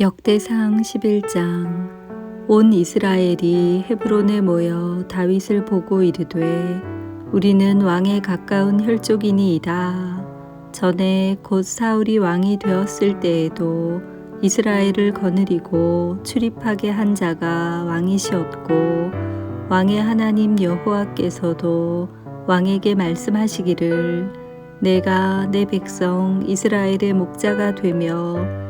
역대상 11장 온 이스라엘이 헤브론에 모여 다윗을 보고 이르되 우리는 왕에 가까운 혈족이니이다. 전에 곧 사울이 왕이 되었을 때에도 이스라엘을 거느리고 출입하게 한 자가 왕이시었고 왕의 하나님 여호와께서도 왕에게 말씀하시기를 내가 내 백성 이스라엘의 목자가 되며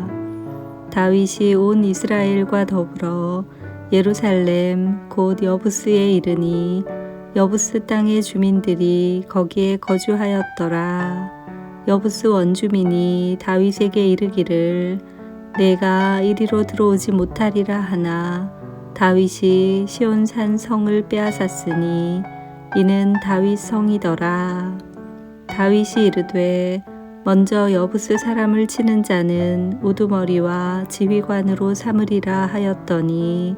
다윗이 온 이스라엘과 더불어 예루살렘 곧 여부스에 이르니 여부스 땅의 주민들이 거기에 거주하였더라. 여부스 원주민이 다윗에게 이르기를 내가 이리로 들어오지 못하리라 하나 다윗이 시온산 성을 빼앗았으니 이는 다윗 성이더라. 다윗이 이르되 먼저 여부스 사람을 치는 자는 우두머리와 지휘관으로 삼으리라 하였더니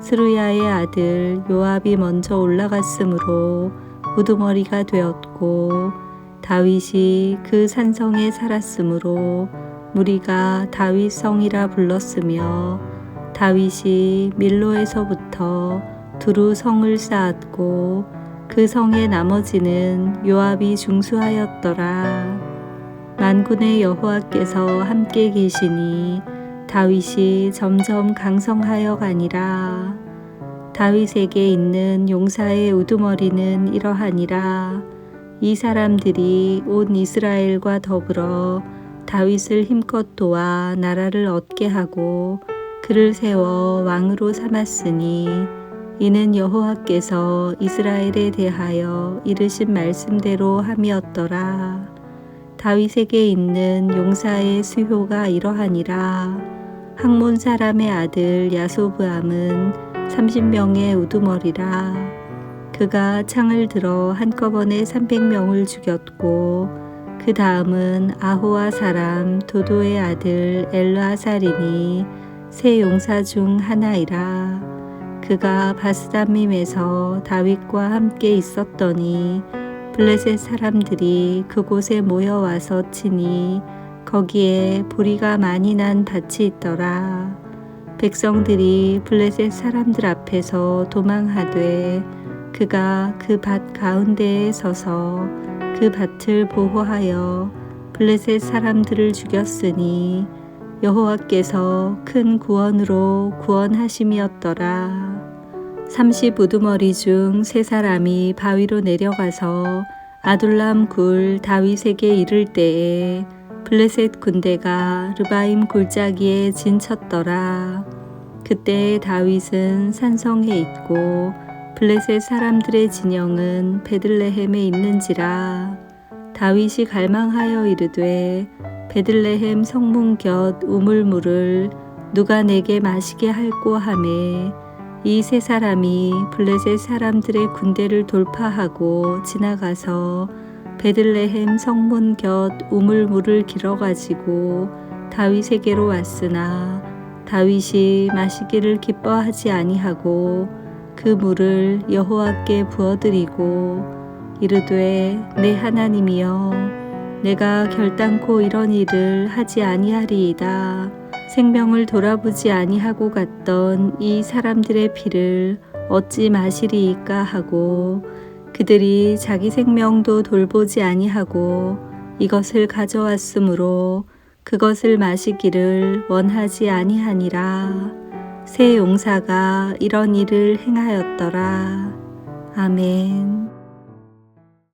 스루야의 아들 요압이 먼저 올라갔으므로 우두머리가 되었고 다윗이 그 산성에 살았으므로 무리가 다윗 성이라 불렀으며 다윗이 밀로에서부터 두루 성을 쌓았고 그 성의 나머지는 요압이 중수하였더라. 만군의 여호와께서 함께 계시니 다윗이 점점 강성하여 가니라. 다윗에게 있는 용사의 우두머리는 이러하니라. 이 사람들이 온 이스라엘과 더불어 다윗을 힘껏 도와 나라를 얻게 하고 그를 세워 왕으로 삼았으니 이는 여호와께서 이스라엘에 대하여 이르신 말씀대로 함이었더라. 다윗에게 있는 용사의 수효가 이러하니라. 학몬 사람의 아들 야소브암은 30명의 우두머리라. 그가 창을 들어 한꺼번에 300명을 죽였고 그 다음은 아호와 사람 도도의 아들 엘르아살이니 세 용사 중 하나이라. 그가 바스담밈에서 다윗과 함께 있었더니 블레셋 사람들이 그곳에 모여와서 치니 거기에 보리가 많이 난 밭이 있더라. 백성들이 블레셋 사람들 앞에서 도망하되 그가 그 밭 가운데에 서서 그 밭을 보호하여 블레셋 사람들을 죽였으니 여호와께서 큰 구원으로 구원하심이었더라. 삼십 우두머리 중 세 사람이 바위로 내려가서 아둘람 굴 다윗에게 이를 때에 블레셋 군대가 르바임 골짜기에 진쳤더라. 그때 다윗은 산성에 있고 블레셋 사람들의 진영은 베들레헴에 있는지라 다윗이 갈망하여 이르되 베들레헴 성문 곁 우물물을 누가 내게 마시게 할꼬 하매 이 세 사람이 블레셋 사람들의 군대를 돌파하고 지나가서 베들레헴 성문 곁 우물물을 길어가지고 다윗에게로 왔으나 다윗이 마시기를 기뻐하지 아니하고 그 물을 여호와께 부어드리고 이르되 내 하나님이여 내가 결단코 이런 일을 하지 아니하리이다. 생명을 돌아보지 아니하고 갔던 이 사람들의 피를 어찌 마시리이까 하고 그들이 자기 생명도 돌보지 아니하고 이것을 가져왔으므로 그것을 마시기를 원하지 아니하니라. 새 용사가 이런 일을 행하였더라. 아멘.